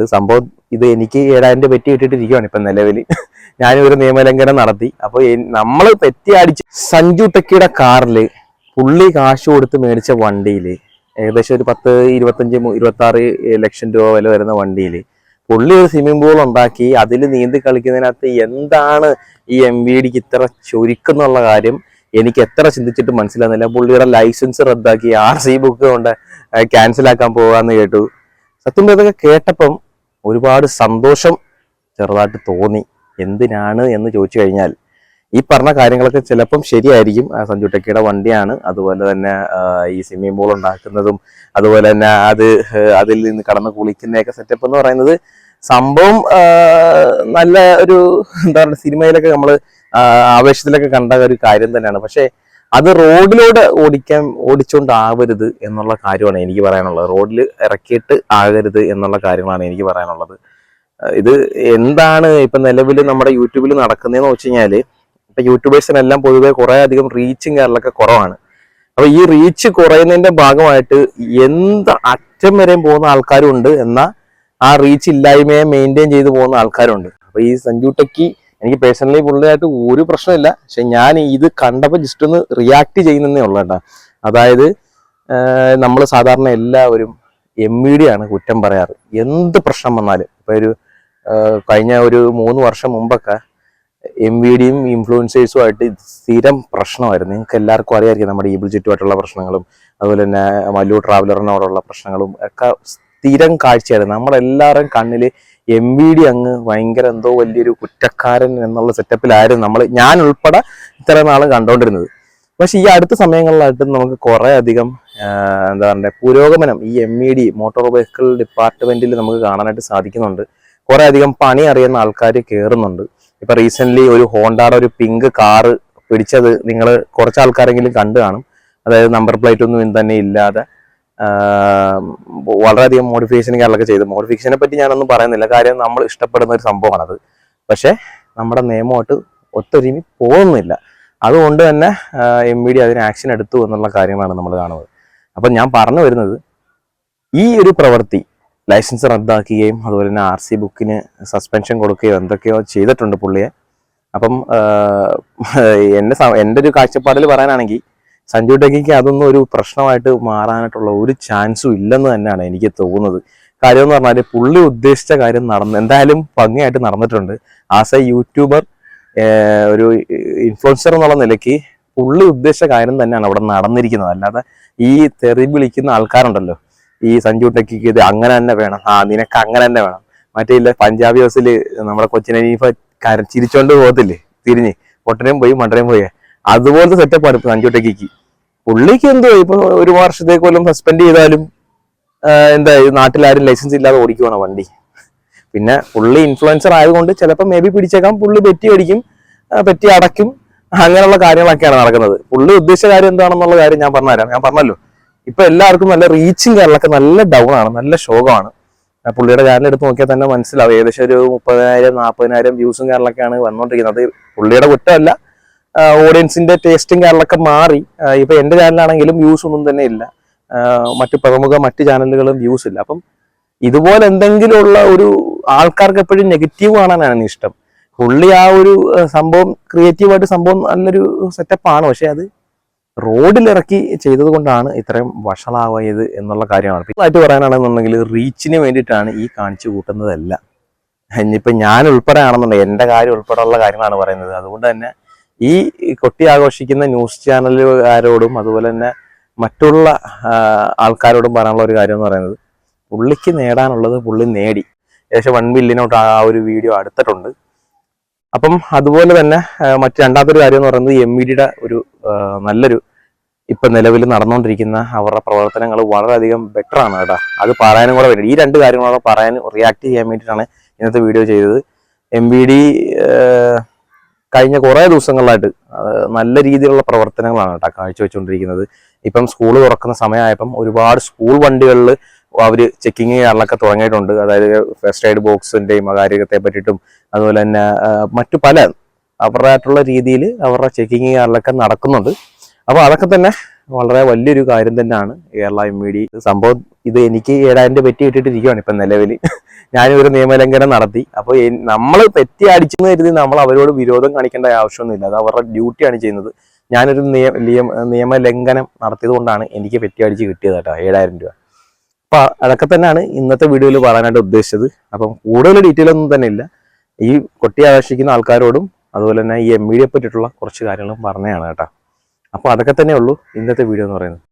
ഇത് സംഭവം ഇത് എനിക്ക് ഏഴായിരം രൂപ പെറ്റി ഇട്ടിട്ടിരിക്കുവാണ് ഇപ്പം നിലവിൽ ഞാനൊരു നിയമലംഘനം നടത്തി. അപ്പോൾ നമ്മൾ പെറ്റി അടിച്ച് സഞ്ജു ടെക്കിയുടെ കാറിൽ പുള്ളി കാശ് കൊടുത്ത് മേടിച്ച വണ്ടിയിൽ ഏകദേശം ഒരു പത്ത് ഇരുപത്തഞ്ച് മു- ഇരുപത്തി ആറ് ലക്ഷം രൂപ വില വരുന്ന വണ്ടിയിൽ പുള്ളി ഒരു സ്വിമ്മിംഗ് പൂൾ ഉണ്ടാക്കി അതിൽ നീന്തി കളിക്കുന്നതിനകത്ത് എന്താണ് ഈ എം വി ഡിക്ക് ഇത്ര ചുരുക്കുന്നുള്ള കാര്യം എനിക്ക് എത്ര ചിന്തിച്ചിട്ട് മനസ്സിലാകുന്നില്ല. പുള്ളിയുടെ ലൈസൻസ് റദ്ദാക്കി ആർ സി ബുക്ക് കൊണ്ട് ക്യാൻസൽ ആക്കാൻ പോകാന്ന് കേട്ടു. സത്യം ഇതൊക്കെ കേട്ടപ്പം ഒരുപാട് സന്തോഷം ചെറുതായിട്ട് തോന്നി. എന്തിനാണ് എന്ന് ചോദിച്ചു കഴിഞ്ഞാൽ ഈ പറഞ്ഞ കാര്യങ്ങളൊക്കെ ചിലപ്പം ശരിയായിരിക്കും. സഞ്ജു ടെക്കിയുടെ വണ്ടിയാണ്. അതുപോലെ തന്നെ ഈ സ്വിമ്മിംഗ് പൂൾ ഉണ്ടാക്കുന്നതും അതുപോലെ തന്നെ അത് അതിൽ നിന്ന് കടന്ന് കുളിക്കുന്നതൊക്കെ സെറ്റപ്പ് എന്ന് പറയുന്നത് സംഭവം നല്ല ഒരു എന്താ പറയുക സിനിമയിലൊക്കെ നമ്മൾ ആവേശത്തിലൊക്കെ കണ്ട ഒരു കാര്യം തന്നെയാണ്. പക്ഷേ അത് റോഡിലൂടെ ഓടിക്കാൻ ഓടിച്ചുകൊണ്ടാവരുത് എന്നുള്ള കാര്യമാണ് എനിക്ക് പറയാനുള്ളത്. റോഡിൽ ഇറക്കിയിട്ട് ആകരുത് എന്നുള്ള കാര്യങ്ങളാണ് എനിക്ക് പറയാനുള്ളത്. ഇത് എന്താണ് ഇപ്പൊ നിലവിൽ നമ്മുടെ യൂട്യൂബിൽ നടക്കുന്നതെന്ന് വെച്ച് കഴിഞ്ഞാൽ ഇപ്പൊ യൂട്യൂബേഴ്സിനെല്ലാം പൊതുവെ കുറെ അധികം റീച്ചും കാര്യങ്ങളൊക്കെ കുറവാണ്. അപ്പൊ ഈ റീച്ച് കുറയുന്നതിന്റെ ഭാഗമായിട്ട് എന്ത് അറ്റം വരെയും പോകുന്ന ആൾക്കാരും ഉണ്ട് എന്നാൽ ആ റീച്ച് ഇല്ലായ്മയെ മെയിന്റെയിൻ ചെയ്തു പോകുന്ന ആൾക്കാരുണ്ട്. അപ്പൊ ഈ സഞ്ജു ടെക്കി എനിക്ക് പേഴ്സണലി പുള്ളിയായിട്ട് ഒരു പ്രശ്നമില്ല. പക്ഷെ ഞാൻ ഇത് കണ്ടപ്പോൾ ജസ്റ്റ് ഒന്ന് റിയാക്ട് ചെയ്യുന്നതേ ഉള്ളൂ കേട്ടോ. അതായത് നമ്മൾ സാധാരണ എല്ലാവരും എം ഇ ഡി ആണ് കുറ്റം പറയാറ്. എന്ത് പ്രശ്നം വന്നാലും. ഇപ്പൊ ഒരു കഴിഞ്ഞ ഒരു മൂന്ന് വർഷം മുമ്പൊക്കെ എം വി ഡിയും ഇൻഫ്ലുവൻസേഴ്സും ആയിട്ട് സ്ഥിരം പ്രശ്നമായിരുന്നു. നിങ്ങൾക്ക് എല്ലാവർക്കും അറിയാമായിരിക്കും നമ്മുടെ ഈബിൾ ചുറ്റുമായിട്ടുള്ള പ്രശ്നങ്ങളും അതുപോലെ തന്നെ മല്ലു ട്രാവലറിനോടുള്ള പ്രശ്നങ്ങളും ഒക്കെ സ്ഥിരം കാഴ്ചയായിരുന്നു. നമ്മളെല്ലാവരും കണ്ണിൽ എം വി ഡി അങ്ങ് ഭയങ്കര എന്തോ വലിയൊരു കുറ്റക്കാരൻ എന്നുള്ള സെറ്റപ്പിലായിരുന്നു നമ്മൾ ഞാൻ ഉൾപ്പെടെ ഇത്ര നാൾ കണ്ടുകൊണ്ടിരുന്നത് പക്ഷെ ഈ അടുത്ത സമയങ്ങളിലായിട്ട് നമുക്ക് കുറേ അധികം എന്താ പറയുക പുരോഗമനം ഈ M E D motor vehicle ഡിപ്പാർട്ട്മെന്റിൽ നമുക്ക് കാണാനായിട്ട് സാധിക്കുന്നുണ്ട്. കുറേ അധികം പണി അറിയുന്ന ആൾക്കാർ കയറുന്നുണ്ട് ഇപ്പൊ റീസെന്റ് ഒരു ഹോണ്ടയുടെ ഒരു പിങ്ക് കാറ് പിടിച്ചത് നിങ്ങൾ കുറച്ച് ആൾക്കാരെങ്കിലും കണ്ടു കാണും. അതായത് നമ്പർ പ്ലേറ്റ് ഒന്നും തന്നെ ഇല്ലാതെ. വളരെയധികം മോഡിഫിക്കേഷൻ കാര്യങ്ങളൊക്കെ ചെയ്തു. മോഡിഫിക്കേഷനെ പറ്റി ഞാനൊന്നും പറയുന്നില്ല. കാര്യം നമ്മൾ ഇഷ്ടപ്പെടുന്ന ഒരു സംഭവമാണത്. പക്ഷേ നമ്മുടെ നിയമമായിട്ട് ഒത്തൊരുമി പോകുന്നില്ല. അതുകൊണ്ട് തന്നെ എം വി ഡി അതിന് ആക്ഷൻ എടുത്തു എന്നുള്ള കാര്യങ്ങളാണ് നമ്മൾ കാണുന്നത്. അപ്പം ഞാൻ പറഞ്ഞു വരുന്നത് ഈ ഒരു പ്രവൃത്തി ലൈസൻസ് റദ്ദാക്കുകയും അതുപോലെ തന്നെ ആർ സി ബുക്കിന് സസ്പെൻഷൻ കൊടുക്കുകയോ എന്തൊക്കെയോ ചെയ്തിട്ടുണ്ട് പുള്ളിയെ. അപ്പം എന്റെ എന്റെ ഒരു കാഴ്ചപ്പാടിൽ പറയാനാണെങ്കിൽ സഞ്ജു ടെക്കിക്ക് അതൊന്നും ഒരു പ്രശ്നമായിട്ട് മാറാനായിട്ടുള്ള ഒരു ചാൻസും ഇല്ലെന്ന് തന്നെയാണ് എനിക്ക് തോന്നുന്നത്. കാര്യം എന്ന് പറഞ്ഞാൽ പുള്ളി ഉദ്ദേശിച്ച കാര്യം നടന്നു എന്തായാലും ഭംഗിയായിട്ട് നടന്നിട്ടുണ്ട്. ആസ് എ യൂട്യൂബർ ഒരു ഇൻഫ്ലുവൻസർ എന്നുള്ള നിലയ്ക്ക് പുള്ളി ഉദ്ദേശിച്ച കാര്യം തന്നെയാണ് അവിടെ നടന്നിരിക്കുന്നത്. അല്ലാതെ ഈ തെറി വിളിക്കുന്ന ആൾക്കാരുണ്ടല്ലോ ഈ സഞ്ജു ടെക്കിക്ക് ഇത് അങ്ങനെ തന്നെ വേണം ആ നിനക്ക് അങ്ങനെ തന്നെ വേണം. മറ്റേ ഇല്ല പഞ്ചാബി ഹൗസിൽ നമ്മുടെ കൊച്ചിനെ ഇനിയിപ്പോ ചിരിച്ചോണ്ട് പോകത്തില്ലേ തിരിഞ്ഞ് പൊട്ടനെയും പോയി മണ്ടനെയും പോയേ. അതുപോലത്തെ സെറ്റപ്പാണ് ഇപ്പൊ സഞ്ജു ടെക്കിക്ക് പുള്ളിക്ക് എന്തോ ഇപ്പൊ ഒരു വർഷത്തേക്ക് കൊല്ലം സസ്പെൻഡ് ചെയ്താലും എന്താ ഈ നാട്ടിലാരും ലൈസൻസ് ഇല്ലാതെ ഓടിക്കുവാണ് വണ്ടി. പിന്നെ പുള്ളി ഇൻഫ്ലുവൻസർ ആയതുകൊണ്ട് ചിലപ്പോൾ മേ ബി പിടിച്ചേക്കാം പുള്ളി പെറ്റി അടിക്കും പെറ്റി അടയ്ക്കും അങ്ങനെയുള്ള കാര്യങ്ങളൊക്കെയാണ് നടക്കുന്നത്. പുള്ളി ഉദ്ദേശിച്ച കാര്യം എന്താണെന്നുള്ള കാര്യം ഞാൻ പറഞ്ഞുതരാം. ഞാൻ പറഞ്ഞല്ലോ ഇപ്പൊ എല്ലാവർക്കും നല്ല റീച്ചിങ് കാര്യങ്ങളൊക്കെ നല്ല ഡൗൺ ആണ് നല്ല ശോകമാണ്. പുള്ളിയുടെ ചാനൽ എടുത്ത് നോക്കിയാൽ തന്നെ മനസ്സിലാവും. ഏകദേശം ഒരു മുപ്പതിനായിരം നാൽപ്പതിനായിരം വ്യൂസും കാര്യങ്ങളൊക്കെയാണ് വന്നുകൊണ്ടിരിക്കുന്നത് അത് പുള്ളിയുടെ കുറ്റമല്ല ഓഡിയൻസിന്റെ ടേസ്റ്റും കാര്യങ്ങളൊക്കെ മാറി. ഇപ്പൊ എന്റെ ചാനലാണെങ്കിലും വ്യൂസ് ഒന്നും തന്നെ ഇല്ല. മറ്റു പ്രമുഖ മറ്റ് ചാനലുകളും വ്യൂസ് ഇല്ല. അപ്പം ഇതുപോലെ എന്തെങ്കിലുമുള്ള ഒരു ആൾക്കാർക്ക് എപ്പോഴും നെഗറ്റീവ് കാണാനാണ് ഇഷ്ടം. പുള്ളി ആ ഒരു സംഭവം ക്രിയേറ്റീവായിട്ട് സംഭവം നല്ലൊരു സെറ്റപ്പാണ് പക്ഷെ അത് റോഡിലിറക്കി ചെയ്തത് കൊണ്ടാണ് ഇത്രയും വഷളാവായത് എന്നുള്ള കാര്യമാണ്. ആയിട്ട് പറയാനാണെന്നുണ്ടെങ്കിൽ റീച്ചിന് വേണ്ടിയിട്ടാണ് ഈ കാണിച്ചു കൂട്ടുന്നതല്ല. ഇനിയിപ്പോൾ ഞാൻ ഉൾപ്പെടെ ആണെന്നുണ്ടെങ്കിൽ എന്റെ കാര്യം ഉൾപ്പെടെയുള്ള കാര്യങ്ങളാണ് പറയുന്നത്. അതുകൊണ്ട് തന്നെ ഈ കൊട്ടി ആഘോഷിക്കുന്ന ന്യൂസ് ചാനലുകാരോടും അതുപോലെ തന്നെ മറ്റുള്ള ആൾക്കാരോടും പറയാനുള്ള ഒരു കാര്യം എന്ന് പറയുന്നത് പുള്ളിക്ക് നേടാനുള്ളത് പുള്ളി നേടി. ഏകദേശം വൺ മില്യനോട്ട് ആ ഒരു വീഡിയോ അടുത്തിട്ടുണ്ട്. അപ്പം അതുപോലെ തന്നെ മറ്റു രണ്ടാമത്തെ ഒരു കാര്യം എന്ന് പറയുന്നത് എം ഇ ഡിയുടെ ഒരു നല്ലൊരു ഇപ്പൊ നിലവിൽ നടന്നുകൊണ്ടിരിക്കുന്ന അവരുടെ പ്രവർത്തനങ്ങൾ വളരെയധികം ബെറ്റർ ആണ് കേട്ടോ. അത് പറയാനും കൂടെ വേണ്ടി ഈ രണ്ട് കാര്യങ്ങളൊക്കെ പറയാനും റിയാക്ട് ചെയ്യാൻ വേണ്ടിയിട്ടാണ് ഇന്നത്തെ വീഡിയോ ചെയ്തത്. എം ഡി കഴിഞ്ഞ കുറേ ദിവസങ്ങളിലായിട്ട് നല്ല രീതിയിലുള്ള പ്രവർത്തനങ്ങളാണ് കേട്ടോ കാഴ്ചവെച്ചുകൊണ്ടിരിക്കുന്നത്. ഇപ്പം സ്കൂൾ തുറക്കുന്ന സമയമായപ്പം ഒരുപാട് സ്കൂൾ വണ്ടികളിൽ അവർ ചെക്കിങ് ചെയ്യാറിലൊക്കെ തുടങ്ങിയിട്ടുണ്ട്. അതായത് ഫസ്റ്റ് എയ്ഡ് ബോക്സിന്റെയും അകാര്യത്തെ കാര്യത്തെ പറ്റിയിട്ടും അതുപോലെ തന്നെ മറ്റു പല അവരുടേതായിട്ടുള്ള രീതിയിൽ അവരുടെ ചെക്കിങ് ചെയ്യാറിലൊക്കെ നടക്കുന്നുണ്ട്. അപ്പോൾ അതൊക്കെ തന്നെ വളരെ വലിയൊരു കാര്യം തന്നെയാണ് കേരള എം ഇ ഡി സംഭവം ഇത് എനിക്ക് ഏഴായിരം രൂപ പെറ്റി ഇട്ടിട്ടിരിക്കുകയാണ് ഇപ്പം നിലവിൽ ഞാനൊരു നിയമലംഘനം നടത്തി. അപ്പോൾ നമ്മൾ പെറ്റി അടിച്ചെന്ന് കരുതി നമ്മൾ അവരോട് വിരോധം കാണിക്കേണ്ട ആവശ്യമൊന്നുമില്ല. അത് അവരുടെ ഡ്യൂട്ടിയാണ് ചെയ്യുന്നത്. ഞാനൊരു നിയ- നിയമ നിയമലംഘനം നടത്തിയത് കൊണ്ടാണ് എനിക്ക് പെറ്റി അടിച്ച് കിട്ടിയത് കേട്ടോ ഏഴായിരം രൂപ. അപ്പോൾ അതൊക്കെ തന്നെയാണ് ഇന്നത്തെ വീഡിയോയിൽ പറയാനായിട്ട് ഉദ്ദേശിച്ചത്. അപ്പം കൂടുതൽ ഡീറ്റെയിൽ ഒന്നും തന്നെ ഇല്ല. ഈ കൊട്ടി ആകർഷിക്കുന്ന ആൾക്കാരോടും അതുപോലെ തന്നെ ഈ എം ഇ ഡിയെ പറ്റിയിട്ടുള്ള കുറച്ച് കാര്യങ്ങളും പറഞ്ഞതാണ് കേട്ടോ. അപ്പോൾ അതൊക്കെ തന്നെ ഉള്ളൂ ഇന്നത്തെ വീഡിയോ എന്ന് പറയുന്നത്.